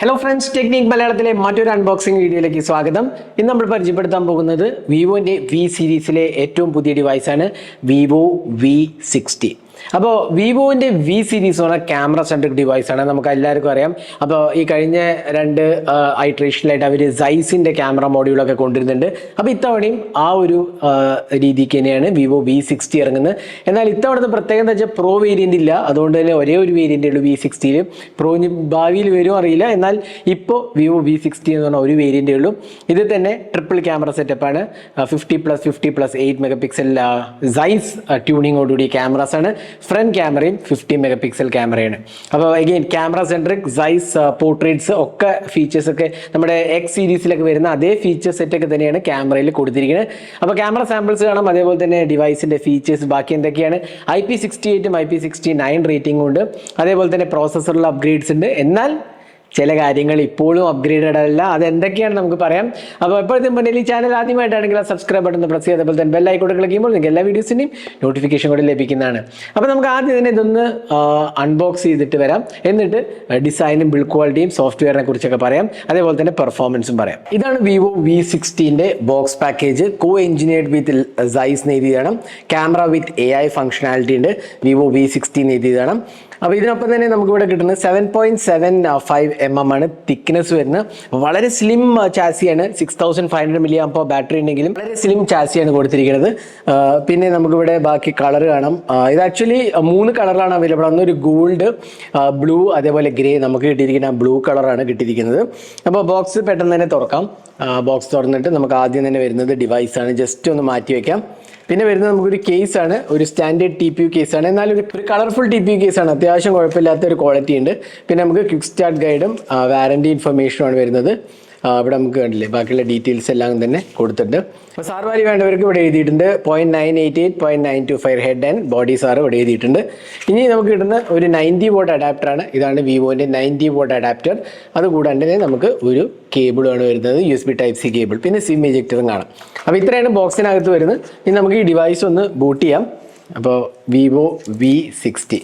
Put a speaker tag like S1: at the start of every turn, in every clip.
S1: Hello friends technique മലയാളത്തിലെ മറ്റൊരു unboxing വീഡിയോയിലേക്ക് സ്വാഗതം. ഇന്ന് നമ്മൾ പരിചയപ്പെടുത്താൻ പോകുന്നത് വിവോന്റെ വി സീരീസിലെ ഏറ്റവും പുതിയ ഡിവൈസാണ് വിവോ വി സിക്സ്റ്റി അപ്പോൾ വിവോന്റെ വി സീരീസ് പറഞ്ഞ ക്യാമറ സെൻട്രിക് ഡിവൈസ് ആണ്. നമുക്ക് എല്ലാവർക്കും അറിയാം. അപ്പോൾ ഈ കഴിഞ്ഞ രണ്ട് ഐട്രേഷനിലായിട്ട് അവർ സൈസിന്റെ ക്യാമറ മോഡ്യൂളൊക്കെ കൊണ്ടുവരുന്നുണ്ട്. അപ്പോൾ ഇത്തവണയും ആ ഒരു രീതിക്ക് തന്നെയാണ് വിവോ വി സിക്സ്റ്റി ഇറങ്ങുന്നത്. എന്നാൽ ഇത്തവണത്തെ പ്രത്യേകത എന്താ വെച്ചാൽ പ്രോ വേരിയന്റ് ഇല്ല. അതുകൊണ്ട് തന്നെ ഒരേ ഒരു വേരിയന്റ് ഉള്ളൂ വി സിക്സ്റ്റിയിൽ പ്രോ ഭാവിയിൽ വരുമോ അറിയില്ല. എന്നാൽ ഇപ്പോൾ വിവോ വി സിക്സ്റ്റി എന്ന് പറഞ്ഞാൽ ഒരു വേരിയന്റേ ഉള്ളൂ. ഇത് തന്നെ ട്രിപ്പിൾ ക്യാമറ സെറ്റപ്പാണ് fifty plus fifty plus eight megapixel Zeiss ട്യൂണിങ്ങോടുകൂടി cameras ആണ്. ഫ്രണ്ട് ക്യാമറയും ഫിഫ്റ്റി മെഗാ പിക്സൽ ക്യാമറയാണ് അപ്പോൾ again camera centric Zeiss portraits ഒക്കെ ഫീച്ചേഴ്സ് ഒക്കെ നമ്മുടെ എക്സ് സീരീസിലൊക്കെ വരുന്ന അതേ ഫീച്ചർ സെറ്റ് ഒക്കെ തന്നെയാണ് ക്യാമറയിൽ കൊടുത്തിരിക്കുന്നത്. അപ്പോൾ ക്യാമറ സാമ്പിൾസ് കാണാം. അതേപോലെ തന്നെ ഡിവൈസിന്റെ ഫീച്ചേഴ്സ് ബാക്കി എന്തൊക്കെയാണ്? ഐ പി സിക്സ്റ്റി എയ്റ്റും ഐ പി സിക്സ്റ്റി നയൻ റേറ്റിംഗും ഉണ്ട്. അതേപോലെ തന്നെ പ്രോസസ്സറിൽ അപ്ഗ്രേഡ്സ് ഉണ്ട്. എന്നാൽ ചില കാര്യങ്ങൾ ഇപ്പോഴും അപ്ഗ്രേഡഡ് അല്ല അത് എന്തൊക്കെയാണ് നമുക്ക് പറയാം. അപ്പോൾ എപ്പോഴത്തെ മുന്നിൽ ഈ ചാനൽ ആദ്യമായിട്ടാണെങ്കിൽ ആ സബ്സ്ക്രൈബ് ബട്ടൺ പ്രസ് ചെയ്ത് അതുപോലെ തന്നെ ബെല്ലൈക്കോട്ട് ക്ലിക്ക് ചെയ്യുമ്പോൾ നിങ്ങൾക്ക് എല്ലാ വീഡിയോസിന്റെയും നോട്ടിഫിക്കേഷൻ കൂടി ലഭിക്കുന്നതാണ്. അപ്പോൾ നമുക്ക് ആദ്യം തന്നെ ഇതൊന്ന് അൺബോക്സ് ചെയ്തിട്ട് വരാം. എന്നിട്ട് ഡിസൈനും ബിൽഡ് ക്വാളിറ്റിയും സോഫ്റ്റ്വെയറിനെ കുറിച്ചൊക്കെ പറയാം. അതേപോലെ തന്നെ പെർഫോമൻസും പറയാം. ഇതാണ് Vivo V സിക്സ്റ്റീന്റെ box package co engineered with Zeiss എഴുതിയതാണ് camera with A I functionality ഉണ്ട് വിവോ വി സിക്സ്റ്റീൻ എഴുതിയതാണ് അപ്പോൾ ഇതിനൊപ്പം തന്നെ നമുക്ക് ഇവിടെ കിട്ടുന്നത് seven point seven five M M ആണ് തിക്നെസ് വരുന്നത്. വളരെ slim ചാസിയാണ് six thousand five hundred milli battery ഉണ്ടെങ്കിലും വളരെ സ്ലിം ചാസിയാണ് കൊടുത്തിരിക്കുന്നത്. പിന്നെ പിന്നെ നമുക്കിവിടെ ബാക്കി കളർ കാണാം. ഇത് ആക്ച്വലി മൂന്ന് കളറിലാണ് അവൈലബിൾ ഒന്ന് ഒരു ഗോൾഡ് ബ്ലൂ അതേപോലെ ഗ്രേ നമുക്ക് കിട്ടിയിരിക്കുന്ന ബ്ലൂ കളറാണ് കിട്ടിയിരിക്കുന്നത്. അപ്പോൾ ബോക്സ് പെട്ടെന്ന് തന്നെ തുറക്കാം. ബോക്സ് തുറന്നിട്ട് നമുക്ക് ആദ്യം തന്നെ വരുന്നത് ഡിവൈസാണ് ജസ്റ്റ് ഒന്ന് മാറ്റി വെക്കാം. പിന്നെ വരുന്നത് നമുക്കൊരു കേസാണ് ഒരു സ്റ്റാൻഡേർഡ് ടി പി യു കേസാണ് എന്നാൽ ഒരു കളർഫുൾ ടി പി യു കേസാണ് അത്യാവശ്യം കുഴപ്പമില്ലാത്ത ഒരു ക്വാളിറ്റി ഉണ്ട്. പിന്നെ നമുക്ക് ക്വിക്ക് സ്റ്റാർട്ട് ഗൈഡും വാറണ്ടി ഇൻഫർമേഷനുമാണ് വരുന്നത്. ഇവിടെ നമുക്ക് കണ്ടില്ലേ ബാക്കിയുള്ള ഡീറ്റെയിൽസ് എല്ലാം തന്നെ കൊടുത്തിട്ടുണ്ട് അപ്പോൾ സാർ വേണ്ടവർക്ക് ഇവിടെ എഴുതിയിട്ടുണ്ട്. Point nine eight eight point nine two five head and body SAR ഇവിടെ എഴുതിയിട്ടുണ്ട്. ഇനി നമുക്ക് കിട്ടുന്ന ഒരു നയന്റി വോട്ട് അഡാപ്റ്ററാണ് ഇതാണ് വിവോന്റെ നയന്റി വോട്ട് അഡാപ്റ്റർ അതുകൂടാണ്ട് തന്നെ നമുക്ക് ഒരു കേബിളാണ് വരുന്നത്. U S B type C cable പിന്നെ സിം ഇജക്ടറും കാണാം. അപ്പോൾ ഇത്രയാണ് ബോക്സിനകത്ത് വരുന്നത്. ഇനി നമുക്ക് ഈ ഡിവൈസ് ഒന്ന് ബൂട്ട് ചെയ്യാം. അപ്പോൾ വിവോ വി സിക്സ്റ്റി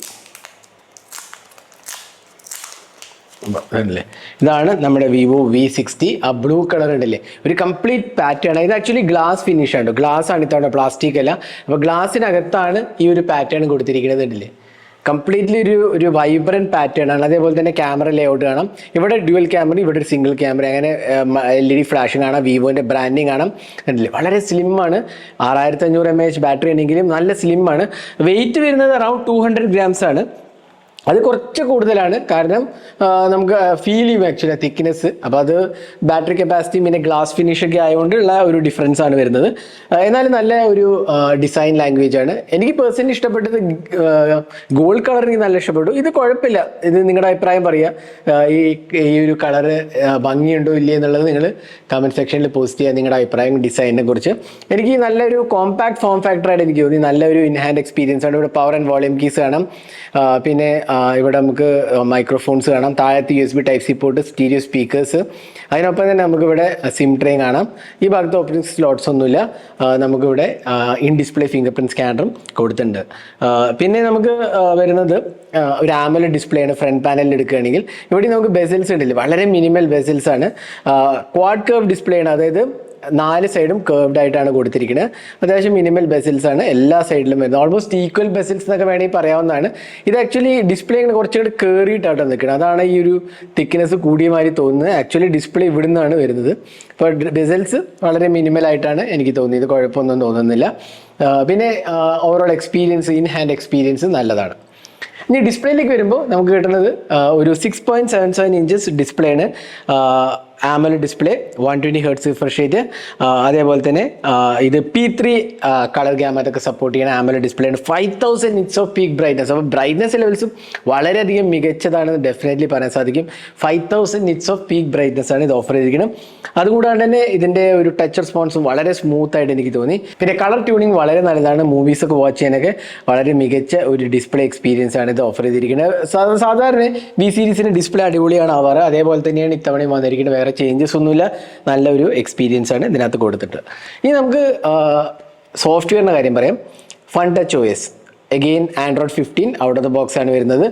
S1: ഇതാണ് നമ്മുടെ വിവോ വി സിക്സ്റ്റി ആ ബ്ലൂ കളർ ഉണ്ടല്ലേ? ഒരു കംപ്ലീറ്റ് പാറ്റേൺ ഇത് ആക്ച്വലി ഗ്ലാസ് ഫിനിഷ് ആണ് ഗ്ലാസ് ആണ് ഇത്തവണ പ്ലാസ്റ്റിക് അല്ല. അപ്പോൾ ഗ്ലാസ്സിനകത്താണ് ഈ ഒരു പാറ്റേൺ കൊടുത്തിരിക്കുന്നത് ഉണ്ടല്ലേ? കംപ്ലീറ്റ്ലി ഒരു ഒരു വൈബ്രന്റ് പാറ്റേൺ ആണ്. അതേപോലെ തന്നെ ക്യാമറ ലേഔട്ട് കാണാം. ഇവിടെ ഡ്യുവൽ ക്യാമറ ഇവിടെ ഒരു സിംഗിൾ ക്യാമറ അങ്ങനെ എൽ ഇ ഡി ഫ്ലാഷും കാണാം. വിവോന്റെ ബ്രാൻഡിങ് കാണാം. വളരെ സ്ലിമ്മാണ് ആറായിരത്തി അഞ്ഞൂറ് എം എച്ച് ബാറ്ററി ആണെങ്കിലും നല്ല സ്ലിമ്മാണ് വെയിറ്റ് വരുന്നത് അറൌണ്ട് ടു ഹൺഡ്രഡ് ഗ്രാംസ് ആണ്. അത് കുറച്ച് കൂടുതലാണ്. കാരണം നമുക്ക് ഫീൽ ചെയ്യും ആക്ച്വലി തിക്നെസ് അപ്പോൾ അത് ബാറ്ററി കപ്പാസിറ്റി പിന്നെ ഗ്ലാസ് ഫിനിഷ് ഒക്കെ ആയതുകൊണ്ടുള്ള ഒരു ഡിഫറൻസ് ആണ് വരുന്നത്. എന്നാലും നല്ല ഒരു ഡിസൈൻ ലാംഗ്വേജ് ആണ്. എനിക്ക് പേഴ്സണലി ഇഷ്ടപ്പെട്ടത് ഗോൾഡ് കളർ എനിക്ക് നല്ല ഇഷ്ടപ്പെട്ടു. ഇത് കുഴപ്പമില്ല. ഇത് നിങ്ങളുടെ അഭിപ്രായം പറയുക ഈ ഈ ഒരു കളറ് ഭംഗിയുണ്ടോ ഇല്ലേ എന്നുള്ളത് നിങ്ങൾ കമന്റ് സെക്ഷനിൽ പോസ്റ്റ് ചെയ്യുക നിങ്ങളുടെ അഭിപ്രായം ഡിസൈനിനെ കുറിച്ച്. എനിക്ക് നല്ലൊരു കോമ്പാക്ട് ഫോം ഫാക്ടറായിട്ട് എനിക്ക് തോന്നി. നല്ലൊരു ഇൻഹാൻഡ് എക്സ്പീരിയൻസ് ആണ്. ഇവിടെ പവർ ആൻഡ് വോളിയം കീസ് കാണാം. പിന്നെ ഇവിടെ നമുക്ക് മൈക്രോഫോൺസ് കാണാം. താഴത്ത് U S B type C port stereo speakers അതിനൊപ്പം തന്നെ നമുക്കിവിടെ സിം ട്രെയിൻ കാണാം. ഈ ഭാഗത്ത് ഓപ്പണിംഗ് സ്ലോട്ട്സ് ഒന്നുമില്ല. നമുക്കിവിടെ ഇൻ ഡിസ്പ്ലേ ഫിംഗർ പ്രിന്റ് സ്കാനറും കൊടുത്തിട്ടുണ്ട്. പിന്നെ നമുക്ക് വരുന്നത് ഒരു ആമല ഡിസ്പ്ലേ ആണ് ഫ്രണ്ട് പാനലിൽ എടുക്കുകയാണെങ്കിൽ. ഇവിടെ നമുക്ക് ബെസൽസ് ഉണ്ടല്ലേ വളരെ മിനിമൽ ബെസൽസ് ആണ്. ക്വാഡ് കർവ് ഡിസ്പ്ലേ ആണ്. അതായത് നാല് സൈഡും കേർവ്ഡ് ആയിട്ടാണ് കൊടുത്തിരിക്കുന്നത് അത്യാവശ്യം മിനിമൽ ബെസിൽസ് ആണ്. എല്ലാ സൈഡിലും വരുന്നത്. ഓൾമോസ്റ്റ് ഈക്വൽ ബെസിൽസ് എന്നൊക്കെ വേണമെങ്കിൽ പറയാവുന്നതാണ്. ഇത് ആക്ച്വലി ഡിസ്പ്ലേ ഇങ്ങനെ കുറച്ചുകൂടി കയറിയിട്ടാണ് നിൽക്കുന്നത് അതാണ് ഈ ഒരു തിക്നെസ് കൂടിയ മാതിരി തോന്നുന്നത്. ആക്ച്വലി ഡിസ്പ്ലേ ഇവിടെ നിന്നാണ് വരുന്നത്. അപ്പോൾ ബെസിൽസ് വളരെ മിനിമൽ ആയിട്ടാണ് എനിക്ക് തോന്നിയത്. കുഴപ്പമൊന്നും തോന്നുന്നില്ല. പിന്നെ overall experience in hand experience നല്ലതാണ്. ഇനി ഡിസ്പ്ലേയിലേക്ക് വരുമ്പോൾ നമുക്ക് കിട്ടുന്നത് ഒരു six point seven seven inches display ആണ്. AMOLED display one twenty hertz refresh ചെയ്ത് അതേപോലെ തന്നെ ഇത് പി ത്രീ കളർ ഗ്യാമറ്റൊക്കെ സപ്പോർട്ട് ചെയ്യുന്ന ആമല ഡിസ്പ്ലേ ആണ്. Five thousand nits of peak brightness അപ്പോൾ ബ്രൈറ്റ്നസ് ലെവൽസും വളരെയധികം മികച്ചതാണെന്ന് ഡെഫിനറ്റ്ലി പറയാൻ സാധിക്കും. Five thousand nits of peak brightness ആണ് ഇത് ഓഫർ ചെയ്തിരിക്കുന്നത്. അതുകൂടാണ്ട് തന്നെ ഇതിന്റെ ഒരു ടച്ച് റെസ്പോൺസും വളരെ സ്മൂത്ത് ആയിട്ട് എനിക്ക് തോന്നി. പിന്നെ കളർ ട്യൂണിങ് വളരെ നല്ലതാണ്. മൂവീസ് ഒക്കെ വാച്ച് ചെയ്യാനൊക്കെ വളരെ മികച്ച ഒരു ഡിസ്പ്ലേ എക്സ്പീരിയൻസ് ആണ് ഇത് ഓഫർ ചെയ്തിരിക്കുന്നത്. സാധാരണ വി സീരീസിന് ഡിസ്പ്ലേ അടിപൊളിയാണ് ആവാറ്. അതേപോലെ തന്നെയാണ് ഇത്തവണയും വന്നിരിക്കുന്നത്. വേറെ ചേഞ്ചസ് ഒന്നുമില്ല. നല്ലൊരു എക്സ്പീരിയൻസ് ആണ് ഇതിനകത്ത് കൊടുത്തിട്ട്. ഇനി നമുക്ക് സോഫ്റ്റ്വെയറിന്റെ കാര്യം പറയാം. Funtouch OS again Android fifteen out of the box ആണ് വരുന്നത്.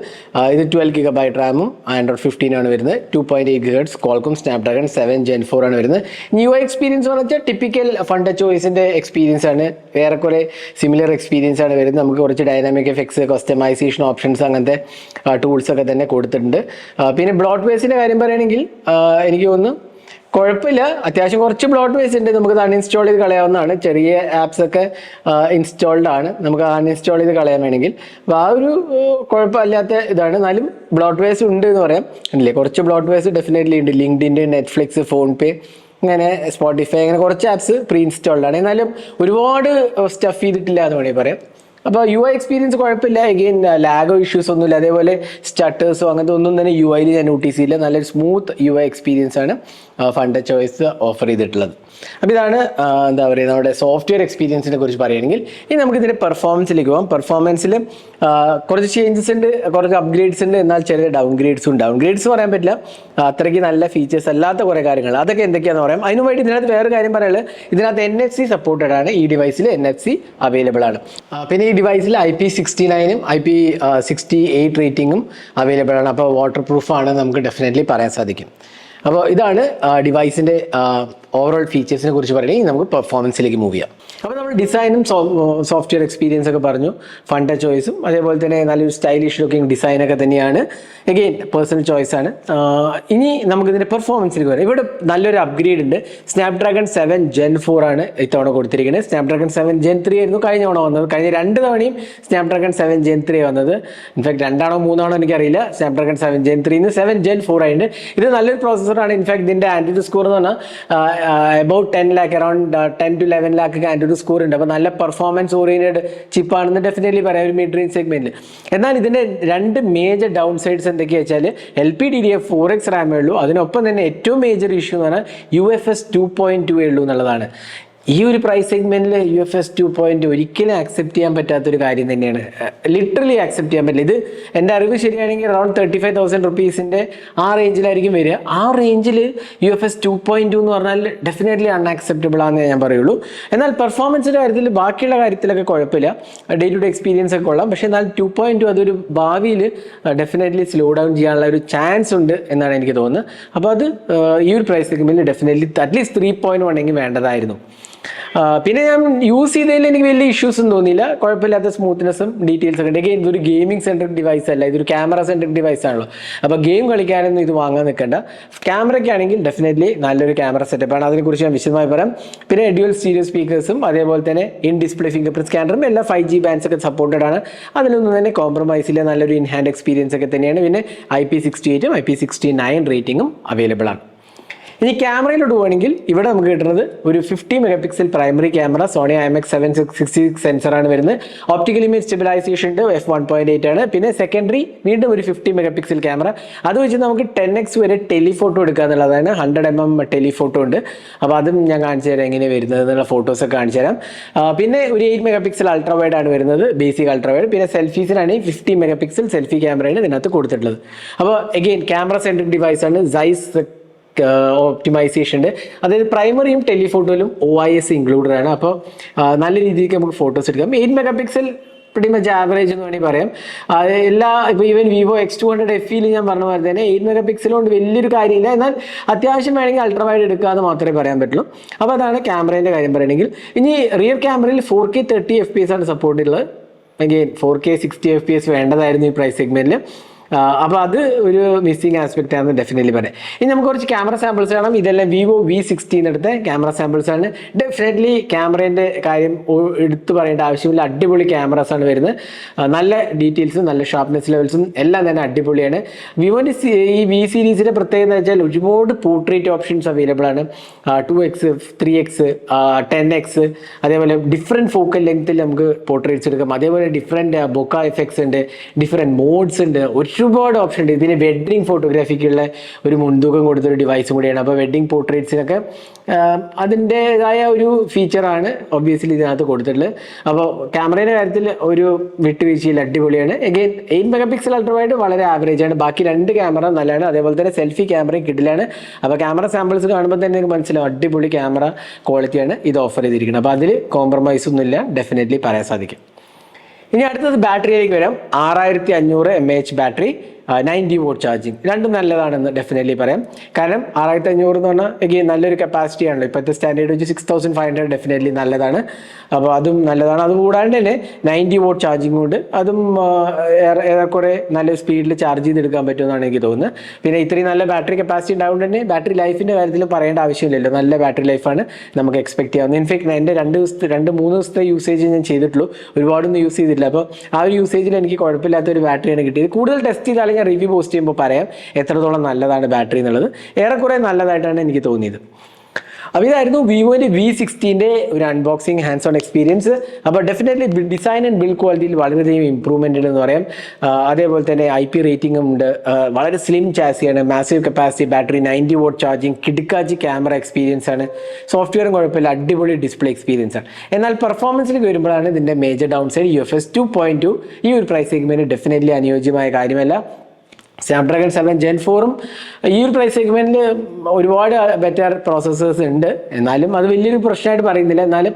S1: ഇത് ട്വൽവ് ഗിഗ ബൈറ്റ് റാമും ആൻഡ്രോയിഡ് ഫിഫ്റ്റീൻ ആണ് വരുന്നത്. ടു പോയിന്റ് എയ്റ്റ് ഗിഗേഡ്സ് കോൾക്കും സ്നാപ്ഡ്രാഗൺ സെവൻ ജെൻ ഫോർ ആണ് വരുന്നത്. ന്യൂ എക്സ്പീരിയൻസ് എന്ന് വെച്ചാൽ ടിപ്പിക്കൽ ഫണ്ട് ചോയ്സിന്റെ എക്സ്പീരിയൻസ് ആണ്. വേറെ കുറെ സിമിലർ എക്സ്പീരിയൻസ് ആണ് വരുന്നത്. നമുക്ക് കുറച്ച് ഡൈനാമിക് എഫക്ട്സ് കസ്റ്റമൈസേഷൻ ഓപ്ഷൻസ് അങ്ങനത്തെ ടൂൾസ് ഒക്കെ തന്നെ കൊടുത്തിട്ടുണ്ട്. പിന്നെ ബ്രോഡ്വേസിന്റെ കാര്യം പറയുകയാണെങ്കിൽ എനിക്ക് തോന്നുന്നു കുഴപ്പമില്ല. അത്യാവശ്യം കുറച്ച് ബ്ലോട്ട് വേസ് ഉണ്ട്. നമുക്ക് അൺഇൻസ്റ്റാൾ ചെയ്ത് കളയാവുന്നതാണ്. ചെറിയ ആപ്സ് ഒക്കെ ഇൻസ്റ്റാൾഡ് ആണ്. നമുക്ക് അൺഇൻസ്റ്റാൾ ചെയ്ത് കളയാൻ വേണമെങ്കിൽ. അപ്പോൾ ആ ഒരു കുഴപ്പമില്ലാത്ത ഇതാണ്. എന്നാലും ബ്ലോട്ട് വേസ് ഉണ്ട് എന്ന് പറയാം. അല്ലേ കുറച്ച് ബ്ലോട്ട് വേസ് ഡെഫിനറ്റ്ലി ഉണ്ട്. ലിങ്ക്ഡിന്റെ നെറ്റ്ഫ്ലിക്സ് ഫോൺ പേ അങ്ങനെ സ്പോട്ടിഫൈ അങ്ങനെ കുറച്ച് ആപ്സ് പ്രീ ഇൻസ്റ്റാൾഡ് ആണ്. എന്നാലും ഒരുപാട് സ്റ്റഫ് ചെയ്തിട്ടില്ല എന്ന് വേണമെങ്കിൽ പറയാം. അപ്പോൾ യു ഐ എക്സ്പീരിയൻസ് കുഴപ്പമില്ല. എഗെയിൻ ലാഗോ ഇഷ്യൂസ് ഒന്നുമില്ല. അതേപോലെ സ്റ്റട്ടേഴ്സോ അങ്ങനത്തെ ഒന്നും തന്നെ യു ഐയിൽ ഞാൻ നോട്ടീസ് ചെയ്യില്ല നല്ലൊരു സ്മൂത്ത് യു ഐ എക്സ്പീരിയൻസ് ആണ് ഫണ്ട് ചോയ്സ് ഓഫർ ചെയ്തിട്ടുള്ളത്. അപ്പോൾ ഇതാണ് എന്താ പറയുക നമ്മുടെ സോഫ്റ്റ്വെയർ എക്സ്പീരിയൻസിനെ കുറിച്ച് പറയുകയാണെങ്കിൽ. ഇനി നമുക്ക് ഇതിന്റെ പെർഫോമൻസിലേക്ക് പോകാം പെർഫോമൻസിൽ കുറച്ച് ചേഞ്ചസ് ഉണ്ട് കുറച്ച് അപ്ഗ്രേഡ്സ് ഉണ്ട് എന്നാൽ ചെറിയ ഡൗൺഗ്രേഡ്സും ഉണ്ട് ഡൗൺഗ്രേഡ്സ് പറയാൻ പറ്റില്ല. അത്രയ്ക്ക് നല്ല ഫീച്ചേഴ്സ് അല്ലാത്ത കുറേ കാര്യങ്ങൾ. അതൊക്കെ എന്തൊക്കെയാണെന്ന് പറയാം. അതിനു വേണ്ടി ഇതിനകത്ത് വേറെ കാര്യം പറയാനുള്ളത്. ഇതിനകത്ത് എൻ എഫ് സി സപ്പോർട്ടഡ് ആണ്. ഈ ഡിവൈസിൽ എൻ എഫ് സി അവൈലബിൾ ആണ്. പിന്നെ ഈ ഡിവൈസിൽ ഐ പി സിക്സ്റ്റി നയനും ഐ പി സിക്സ്റ്റി എയ്റ്റ് റേറ്റിംഗും അവൈലബിൾ ആണ്. അപ്പോൾ വാട്ടർ പ്രൂഫ് ആണ് നമുക്ക് ഡെഫിനറ്റ്ലി പറയാൻ സാധിക്കും. അപ്പോൾ ഇതാണ് ഡിവൈസിന്റെ ഓവറോൾ ഫീച്ചേഴ്സിനെ കുറിച്ച് പറയുകയാണെങ്കിൽ നമുക്ക് പെർഫോമൻസിലേക്ക് മൂവ് ചെയ്യാം. അപ്പോൾ നമ്മൾ ഡിസൈനും സോഫ്റ്റ്വെയർ എക്സ്പീരിയൻസ് ഒക്കെ പറഞ്ഞു. ഫണ്ട ചോയ്സും അതേപോലെ തന്നെ നല്ലൊരു സ്റ്റൈലിഷ് ലുക്കിംഗ് ഡിസൈനൊക്കെ തന്നെയാണ്. എഗെയിൻ പേഴ്സണൽ ചോയ്സ് ആണ്. ഇനി നമുക്കിതിന്റെ പെർഫോമൻസിലേക്ക് വരാം. ഇവിടെ നല്ലൊരു അപ്ഗ്രേഡ് ഉണ്ട്. സ്നാപ്ഡ്രാഗൺ സെവൻ ജെൻ ഫോർ ആണ് ഇത്തവണ കൊടുത്തിരിക്കുന്നത് സ്നാപ്ഡ്രാഗൺ സെവൻ ജെൻ ത്രീ ആയിരുന്നു കഴിഞ്ഞ തവണ വന്നത്. കഴിഞ്ഞ രണ്ട് തവണയും സ്നാപ്ഡ്രാഗൺ സെവൻ ജെൻ ത്രീ വന്നത്. ഇൻഫാക്ട് രണ്ടാണോ മൂന്നാണോ എനിക്കറിയില്ല. സ്നാപ്ഡ്രാഗൺ സെവൻ ജെൻ ത്രീന്ന് സെവൻ ജെൻ ഫോർ ആയിട്ട് ഇത് നല്ലൊരു പ്രോസസ്സറാണ് ഇൻഫാക്ട് ഇതിന്റെ ആൻഡ്രോയിഡ് സ്കോർ എന്ന് പറഞ്ഞാൽ about ten lakh around ten to eleven lakh Android score ഉണ്ട്. അപ്പോൾ നല്ല പെർഫോമൻസ് ഓറിയന്റഡ് ചിപ്പാണെന്ന് ഡെഫിനറ്റ്ലി പറയാം ഒരു മിഡ് സെഗ്മെന്റിൽ എന്നാൽ ഇതിന്റെ രണ്ട് മേജർ ഡൗൺ സൈഡ്സ് എന്തൊക്കെയാ വെച്ചാൽ L P D D F four X റാമേ ഉള്ളൂ. അതിനൊപ്പം തന്നെ ഏറ്റവും മേജർ ഇഷ്യൂ എന്ന് പറഞ്ഞാൽ U F S two point two ഉള്ളൂ എന്നുള്ളതാണ്. ഈ ഒരു പ്രൈസ് സെഗ്മെന്റിൽ U F S two point ഒരിക്കലും അക്സെപ്റ്റ് ചെയ്യാൻ പറ്റാത്തൊരു കാര്യം തന്നെയാണ്. ലിറ്ററലി അക്സെപ്റ്റ് ചെയ്യാൻ പറ്റില്ല. ഇത് എന്റെ അറിവ് ശരിയാണെങ്കിൽ അറൌണ്ട് തേർട്ടി ഫൈവ് തൗസൻഡ് റുപ്പീസിന്റെ ആ റേഞ്ചിലായിരിക്കും വരിക. ആ റേഞ്ചിൽ U F S two point two എന്ന് പറഞ്ഞാൽ ഡെഫിനറ്റ്ലി അൺആക്സെപ്റ്റബിൾ ആണെന്ന് ഞാൻ പറയുള്ളൂ. എന്നാൽ പെർഫോമൻസിന്റെ കാര്യത്തിൽ ബാക്കിയുള്ള കാര്യത്തിലൊക്കെ കുഴപ്പമില്ല. ഡേ ടു ഡേ എക്സ്പീരിയൻസ് ഒക്കെ കൊള്ളാം. പക്ഷേ എന്നാൽ ടു പോയിന്റ് ടു അതൊരു ഭാവിയിൽ ഡെഫിനറ്റ്ലി സ്ലോ ഡൗൺ ചെയ്യാനുള്ള ഒരു ചാൻസ് ഉണ്ട് എന്നാണ് എനിക്ക് തോന്നുന്നത്. അപ്പോൾ അത് ഈ ഒരു പ്രൈസ് സെഗ്മെന്റിൽ definitely at least three point one എങ്കിൽ വേണ്ടതായിരുന്നു. പിന്നെ ഞാൻ യൂസ് ചെയ്തതിൽ എനിക്ക് വലിയ ഇഷ്യൂസ് ഒന്നും തോന്നിയില്ല. കുഴപ്പമില്ലാത്ത സ്മൂത്ത്നെസ്സും ഡീറ്റെയിൽസ് ഒക്കെ ഉണ്ട്. ഇതൊരു ഗെയിമിംഗ് സെൻട്രിക് ഡിവൈസ് അല്ല. ഇതൊരു ക്യാമറ സെൻട്രിക് ഡിവൈസ് ആണല്ലോ. അപ്പോൾ ഗെയിം കളിക്കാനൊന്നും ഇത് വാങ്ങാൻ നിൽക്കേണ്ട. ക്യാമറയ്ക്ക് ആണെങ്കിൽ ഡെഫിനറ്റ്ലി നല്ലൊരു ക്യാമറ സെറ്റപ്പാണ് അതിനെക്കുറിച്ച് ഞാൻ വിശദമായി പറയാം. പിന്നെ ഡ്യുവൽ സ്റ്റീരിയോ സ്പീക്കേഴ്സും അതേപോലെ തന്നെ ഇൻ ഡിസ്പ്ലേ ഫിംഗർ പ്രിന്റ് സ്കാനറും എല്ലാം ഫൈവ് ജി ബാൻഡ്സ് ഒക്കെ സപ്പോർട്ടഡ് ആണ്. അതിലൊന്നും തന്നെ കോംപ്രമൈസ് ഇല്ല. നല്ലൊരു ഇൻഹാൻഡ് എക്സ്പീരിയൻസ് ഒക്കെ തന്നെയാണ്. പിന്നെ ഐ പി സിക്സ്റ്റി എയ്റ്റും ഐ പി സിക്സ്റ്റി നയൻ റേറ്റിംഗും അവൈലബിൾ ആണ്. ഇനി ക്യാമറയിലോട്ട് പോവുകയാണെങ്കിൽ ഇവിടെ നമുക്ക് കിട്ടുന്നത് ഒരു fifty megapixel primary camera Sony I M X seven six sixty six സെൻസറാണ് വരുന്നത്. ഓപ്റ്റിക്കൽ ഇമേജ് സ്റ്റെബിലൈസേഷൻ ഉണ്ട് എഫ് വൺ പോയിന്റ് എയ്റ്റ് ആണ്. പിന്നെ സെക്കൻഡറി വീണ്ടും ഒരു ഫിഫ്റ്റി മെഗാ പിക്സൽ ക്യാമറ അത് വെച്ച് നമുക്ക് ടെൻ എക്സ് വരെ ടെലിഫോട്ടോ എടുക്കുക എന്നുള്ളതാണ്. ഹൺഡ്രഡ് എം എം ടെലിഫോട്ടോ ഉണ്ട്. അപ്പോൾ അതും ഞാൻ കാണിച്ചു തരാം എങ്ങനെ വരുന്നത് എന്നുള്ള ഫോട്ടോസൊക്കെ കാണിച്ചു തരാം. പിന്നെ ഒരു eight mega pixel ultra wide ആണ് വരുന്നത് ബേസിക് അൾട്രാ വൈഡ് പിന്നെ സെൽഫീസിനാണ് ഫിഫ്റ്റി മെഗാ പിക്സൽ സെൽഫി ക്യാമറയാണ് ഇതിനകത്ത് കൊടുത്തിട്ടുള്ളത്. അപ്പോൾ എഗെയിൻ ക്യാമറ സെൻട്രിക് ആണ്. സൈസ് ഓപ്റ്റിമൈസേഷൻ ഉണ്ട്. അതായത് പ്രൈമറിയും ടെലിഫോട്ടോയിലും ഒ ഐ എസ് ഇൻക്ലൂഡഡ് ആണ്. അപ്പോൾ നല്ല രീതിക്ക് നമുക്ക് ഫോട്ടോസ് എടുക്കാം. Eight megapixel pretty much average എന്ന് വേണമെങ്കിൽ പറയാം. എല്ലാ ഇപ്പോൾ even Vivo X two hundred F ഞാൻ പറഞ്ഞ പോലെ തന്നെ എയ്റ്റ് മെഗാ പിക്സൽ കൊണ്ട് വലിയൊരു കാര്യമില്ല. എന്നാൽ അത്യാവശ്യം വേണമെങ്കിൽ അൾട്രാ വൈഡ് എടുക്കുക എന്ന് മാത്രമേ പറയാൻ പറ്റുള്ളൂ. അപ്പോൾ അതാണ് ക്യാമറേന്റെ കാര്യം പറയണമെങ്കിൽ. ഇനി റിയർ ക്യാമറയിൽ four K thirty F P S ആണ് സപ്പോർട്ട് ഉള്ളത്. Again four K sixty F P S വേണ്ടതായിരുന്നു ഈ പ്രൈസ് സെഗ്മെന്റിൽ അപ്പോൾ അത് ഒരു മിസ്സിങ് ആസ്പെക്റ്റ് ആണെന്ന് ഡെഫിനറ്റ്ലി പറയാം. ഇനി നമുക്ക് കുറച്ച് ക്യാമറ സാമ്പിൾസ് കാണാം. ഇതെല്ലാം വിവോ വി സിക്സ്റ്റീൻ എടുത്ത ക്യാമറ സാമ്പിൾസ് ആണ്. ഡെഫിനറ്റ്ലി ക്യാമറേന്റെ കാര്യം എടുത്തു പറയേണ്ട ആവശ്യമില്ല. അടിപൊളി ക്യാമറാസ് ആണ് വരുന്നത്. നല്ല ഡീറ്റെയിൽസും നല്ല ഷാർപ്നെസ് ലെവൽസും എല്ലാം തന്നെ അടിപൊളിയാണ്. വിവോന്റെ ഈ വി സീരീസിന്റെ പ്രത്യേകത എന്ന് വെച്ചാൽ ഒരുപാട് പോർട്രേറ്റ് ഓപ്ഷൻസ് അവൈലബിൾ ആണ്. Two X three X ten X അതേപോലെ ഡിഫറെന്റ് ഫോക്കൽ ലെങ്ത്തിൽ നമുക്ക് പോർട്രേറ്റ്സ് എടുക്കാം. അതേപോലെ ഡിഫറെന്റ് ബൊക്ക എഫക്ട്സ് ഉണ്ട്. ഡിഫറെന്റ് മോഡ്സ് ഉണ്ട്. ഒരുപാട് ഓപ്ഷൻ ഉണ്ട്. ഇതിന് വെഡ്ഡിങ് ഫോട്ടോഗ്രാഫിക്കുള്ള ഒരു മുൻതൂക്കം കൊടുത്തൊരു ഡിവൈസും കൂടിയാണ്. അപ്പോൾ വെഡ്ഡിങ് പോർട്രേറ്റ്സിനൊക്കെ അതിന്റെതായ ഒരു ഫീച്ചറാണ് ഒബ്വിയസ്ലി ഇതിനകത്ത് കൊടുത്തിട്ടുള്ളത്. അപ്പോൾ ക്യാമറയുടെ കാര്യത്തിൽ ഒരു വിട്ടുവീഴ്ചയിൽ അടിപൊളിയാണ്. എഗെയിൻ എയ്റ്റ് മെഗാ പിക്സൽ അൾട്രവൈഡ് വളരെ ആവറേജ് ആണ്. ബാക്കി രണ്ട് ക്യാമറ നല്ലതാണ്. അതേപോലെ തന്നെ സെൽഫി ക്യാമറയും കിട്ടില്ലാണ് അപ്പോൾ ക്യാമറ സാമ്പിൾസ് കാണുമ്പോൾ തന്നെ നിങ്ങൾക്ക് മനസ്സിലാവും അടിപൊളി ക്യാമറ ക്വാളിറ്റിയാണ് ഇത് ഓഫർ ചെയ്തിരിക്കുന്നത്. അപ്പോൾ അതിൽ കോംപ്രമൈസ് ഒന്നുമില്ല. ഡെഫിനറ്റ്ലി പറയാൻ സാധിക്കും. ഇനി അടുത്തത് ബാറ്ററിയിലേക്ക് വരാം. ആറായിരത്തി അഞ്ഞൂറ് M A H battery ninety watt charging രണ്ടും നല്ലതാണെന്ന് ഡെഫിനറ്റ്ലി പറയാം. കാരണം ആറായിരത്തി അഞ്ഞൂറ് എന്ന് പറഞ്ഞാൽ എനിക്ക് നല്ലൊരു കപ്പാസിറ്റി ആണല്ലോ. ഇപ്പോഴത്തെ സ്റ്റാൻഡേർഡ് വെച്ച് six thousand five hundred definitely നല്ലതാണ്. അപ്പോൾ അതും നല്ലതാണ്. അത് കൂടാണ്ട് തന്നെ നയന്റി വോട്ട് ചാർജിങ് കൊണ്ട് അതും ഏറെക്കുറെ നല്ല സ്പീഡിൽ ചാർജ് ചെയ്തെടുക്കാൻ പറ്റുമെന്നാണ് എനിക്ക് തോന്നുന്നത്. പിന്നെ ഇത്രയും നല്ല ബാറ്ററി കപ്പാസിറ്റി ഉണ്ടായതുകൊണ്ട് തന്നെ ബാറ്ററി ലൈഫിന്റെ കാര്യത്തിൽ പറയേണ്ട ആവശ്യമില്ലല്ലോ. നല്ല ബാറ്ററി ലൈഫാണ് നമുക്ക് എക്സ്പെക്ട് ചെയ്യാവുന്നത്. ഇൻഫാക്ട് എന്റെ രണ്ട് ദിവസത്തെ രണ്ട് മൂന്ന് ദിവസത്തെ യൂസേജ് ഞാൻ ചെയ്തിട്ടുള്ളൂ. ഒരുപാടൊന്നും യൂസ് ചെയ്തിട്ടില്ല. അപ്പോൾ ആ ഒരു യൂസേജിൽ എനിക്ക് കുഴപ്പമില്ലാത്ത ഒരു ബാറ്ററിയാണ് കിട്ടിയത്. കൂടുതൽ ടെസ്റ്റ് ചെയ്താലും ഞാൻ റിവ്യൂ പോസ്റ്റ് ചെയ്യുമ്പോൾ പറയാം എത്രത്തോളം നല്ലതാണ് ബാറ്ററി എന്നുള്ളത്. ഏറെക്കുറെ നല്ലതായിട്ടാണ് എനിക്ക് തോന്നിയത്. അപ്പോൾ ഇതായിരുന്നു വിവോന്റെ വി സിക്സ്റ്റീന്റെ ഒരു അൺബോക്സിങ് ഹാൻഡ്സ് ഓൺ എക്സ്പീരിയൻസ് അപ്പോൾ ഡെഫിനറ്റ്ലി ഡിസൈൻ ആൻഡ് ബിൽഡ് ക്വാളിറ്റിയിൽ വളരെയധികം ഇമ്പ്രൂവ്മെന്റ് ഉണ്ടെന്ന് പറയാം. അതേപോലെ തന്നെ ഐ പി റേറ്റിംഗും ഉണ്ട്. വളരെ slim ചാസിയാണ് massive capacity battery ninety watt charging കിടുക്കാച്ചി ക്യാമറ എക്സ്പീരിയൻസ് ആണ്. സോഫ്റ്റ്വെയറും കുഴപ്പമില്ല. അടിപൊളി ഡിസ്പ്ലേ എക്സ്പീരിയൻസ് ആണ്. എന്നാൽ പെർഫോമൻസിലേക്ക് വരുമ്പോഴാണ് ഇതിന്റെ major down side U F S two point two ഈ ഒരു പ്രൈസ് സെഗ്മെന്റ് ഡെഫിനറ്റ്ലി അനുയോജ്യമായ കാര്യമല്ല. സ്നാപ്ഡ്രാഗൺ സെവൻ ജെൻ ഫോറും ഈ ഒരു പ്രൈസ് സെഗ്മെന്റിൽ ഒരുപാട് ബെറ്റർ പ്രോസസ്സേഴ്സ് ഉണ്ട്. എന്നാലും അത് വലിയൊരു പ്രശ്നമായിട്ട് പറയുന്നില്ല. എന്നാലും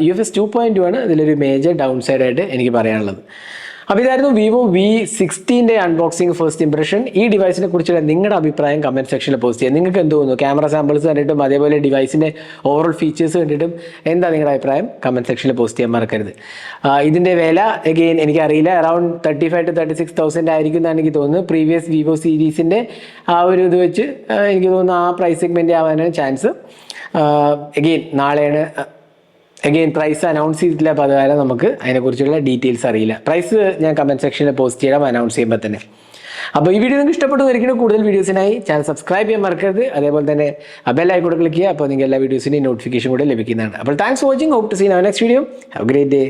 S1: U F S two point two ആണ് ഇതിലൊരു മേജർ ഡൗൺ സൈഡ് ആയിട്ട് എനിക്ക് പറയാനുള്ളത്. അപ്പോൾ ഇതായിരുന്നു വിവോ വി സിക്സ്റ്റീന്റെ അൺബോക്സിംഗ് ഫസ്റ്റ് ഇംപ്രഷൻ ഈ ഡിവൈസിനെ കുറിച്ചുള്ള നിങ്ങളുടെ അഭിപ്രായം കമന്റ് സെക്ഷനിൽ പോസ്റ്റ് ചെയ്യുക നിങ്ങൾക്ക് എന്ത് തോന്നുന്നു? ക്യാമറ സാമ്പിൾസ് കണ്ടിട്ടും അതേപോലെ ഡിവൈസിന്റെ ഓവറോൾ ഫീച്ചേഴ്സ് കണ്ടിട്ടും എന്താ നിങ്ങളുടെ അഭിപ്രായം? കമന്റ് സെക്ഷനിൽ പോസ്റ്റ് ചെയ്യാൻ മറക്കരുത്. ഇതിന്റെ വില എഗെയിൻ എനിക്കറിയില്ല. Around thirty five to thirty six thousand ആയിരിക്കും എന്നാണ് എനിക്ക് തോന്നുന്നത്. പ്രീവിയസ് വിവോ സീരീസിന്റെ ആ ഒരു ഇത് വെച്ച് എനിക്ക് തോന്നുന്നു ആ പ്രൈസ് സെഗ്മെന്റ് ആവാനാണ് ചാൻസ് എഗെയിൻ നാളെയാണ് അഗെയിൻ പ്രൈസ് അനൗൺസ് ചെയ്തിട്ടില്ല അപ്പോൾ അതുവരെ നമുക്ക് അതിനെക്കുറിച്ചുള്ള ഡീറ്റെയിൽസ് അറിയില്ല. പ്രൈസ് ഞാൻ കമന്റ് സെക്ഷനിൽ പോസ്റ്റ് ചെയ്യാം അനൗൺസ് ചെയ്യുമ്പോൾ തന്നെ. അപ്പോൾ ഈ വീഡിയോ നിങ്ങൾക്ക് ഇഷ്ടപ്പെട്ടു ഒരിക്കലും കൂടുതൽ വീഡിയോസിനായി ചാനൽ സബ്സ്ക്രൈബ് ചെയ്യാൻ മറക്കരുത്. അതേപോലെ തന്നെ ബെൽ ഐക്കോട്ട് ക്ലിക്ക് ചെയ്യുക അപ്പോൾ നിങ്ങൾക്ക് എല്ലാ വീഡിയോസിന്റെയും നോട്ടിഫിക്കേഷൻ കൂടെ ലഭിക്കുന്നതാണ്. അപ്പോൾ thanks for watching hope to seen our next video have great day